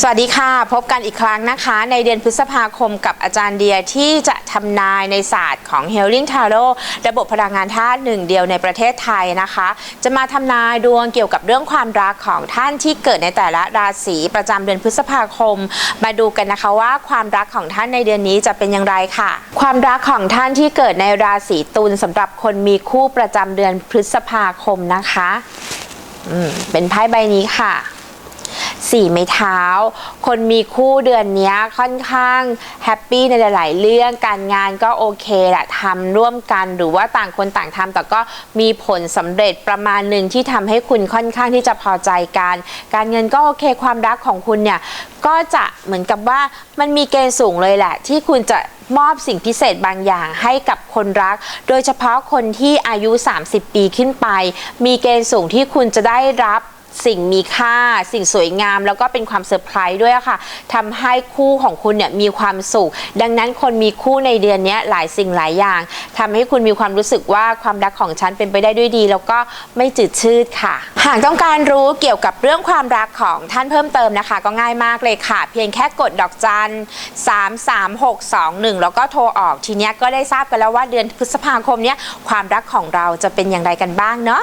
สวัสดีค่ะ พบกันอีกครั้งนะคะ ในเดือนพฤษภาคมกับอาจารย์เดียที่จะทำนายในศาสตร์ของ Healing Tarot ระบบพลังงานธาตุหนึ่งเดียวในประเทศไทยนะคะ จะมาทำนายดวงเกี่ยวกับเรื่องความรักของท่านที่เกิดในแต่ละราศีประจำเดือนพฤษภาคม มาดูกันนะคะว่าความรักของท่านในเดือนนี้จะเป็นอย่างไรค่ะ ความรักของท่านที่เกิดในราศีตุลสำหรับคนมีคู่ประจำเดือนพฤษภาคมนะคะอืมเป็นไพ่ใบนี้ค่ะ สี่ไม้เท้า คนมีคู่เดือนนี้ค่อนข้างแฮปปี้ในหลาย ๆ เรื่องการงานก็โอเคแหละทำร่วมกันหรือว่าต่างคนต่างทำแต่ก็มีผลสำเร็จประมาณหนึ่งที่ทำให้คุณค่อนข้างที่จะพอใจกัน การเงินก็โอเคความรักของคุณเนี่ยก็จะเหมือนกับว่ามันมีเกณฑ์สูงเลยแหละ ที่คุณจะมอบสิ่งพิเศษบางอย่างให้กับคนรัก โดยเฉพาะคนที่อายุ 30 ปีขึ้นไป มีเกณฑ์สูงที่คุณจะได้รับ สิ่งมีค่า สิ่งสวยงาม แล้วก็เป็นความเซอร์ไพรส์ด้วยค่ะทำให้คู่ของคุณเนี่ยมีความสุข ดังนั้นคนมีคู่ในเดือนนี้หลายสิ่งหลายอย่างทำให้คุณมีความรู้สึกว่าความรักของฉันเป็นไปได้ด้วยดี แล้วก็ไม่จืดชืดค่ะ หากต้องการรู้เกี่ยวกับเรื่องความรักของท่านเพิ่มเติมนะคะ ก็ง่ายมากเลยค่ะ เพียงแค่กดดอกจัน3 3 6 2 1 แล้วก็โทรออกทีเนี้ยก็ได้ทราบกันแล้วว่าเดือนพฤษภาคมเนี้ยความรักของเราจะเป็นอย่างไรกันบ้างเนาะ